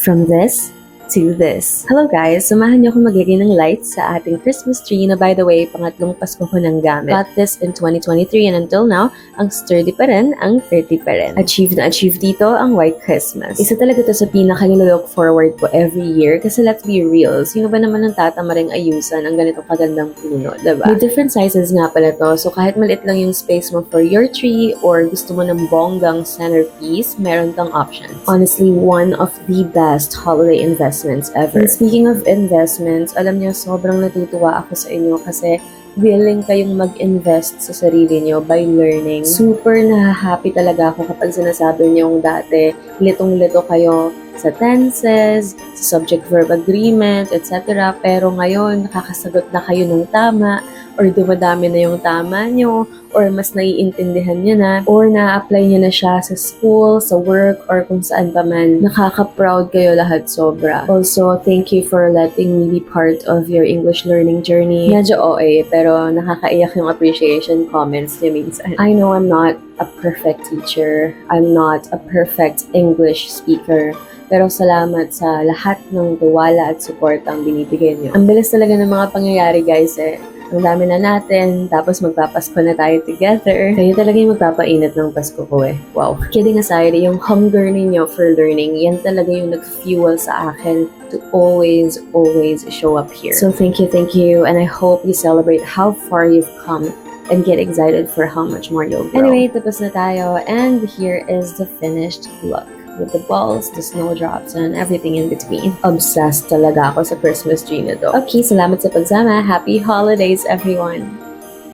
From this to this. Hello guys! Samahan niyo ako maglagay ng lights sa ating Christmas tree na by the way, pangatlong Pasko ko ng gamit. Got this in 2023 and until now, ang sturdy pa rin, ang pretty pa rin. Achieve na achieve dito ang White Christmas. Isa talaga to sa pinaka look forward ko every year kasi let's be real, sino ba naman ang tatama ayusan ang ganitong kagandang puno, diba? May different sizes nga pala to, so kahit maliit lang yung space mo for your tree or gusto mo ng bonggang centerpiece, meron kang options. Honestly, one of the best holiday investments ever. And speaking of investments, alam niyo, sobrang natutuwa ako sa inyo kasi willing kayong mag-invest sa sarili niyo by learning. Super na-happy talaga ako kapag sinasabi niyo dati, litong-lito kayo sa tenses, sa subject-verb agreement, etc. Pero ngayon, nakakasagot na kayo ng tama, or dumadami na yung tama nyo, or mas naiintindihan nyo na, or na-apply nyo na siya sa school, sa work, or kung saan pa man. Nakaka-proud kayo lahat sobra. Also, thank you for letting me be part of your English learning journey. Medyo OA, pero nakakaiyak yung appreciation comments niya minsan. I know I'm not a perfect teacher. I'm not a perfect English speaker. Pero salamat sa lahat ng tiwala at support ang binibigay niyo. Ang bilis talaga ng mga pangyayari guys eh. Ang dami na natin, tapos magpapasko na tayo together. Kayo talaga yung magpapainit ng Pasko ko eh. Wow. Kidding aside, yung hunger ninyo for learning, yan talaga yung nag-fuel sa akin to always, always show up here. So thank you, thank you, and I hope you celebrate how far you've come and get excited for how much more you'll grow. Anyway, tapos na tayo, and here is the finished look with the balls, the snowdrops, and everything in between. Obsessed talaga ako sa Christmas tree na to. Okay, salamat sa pagsama. Happy holidays, everyone!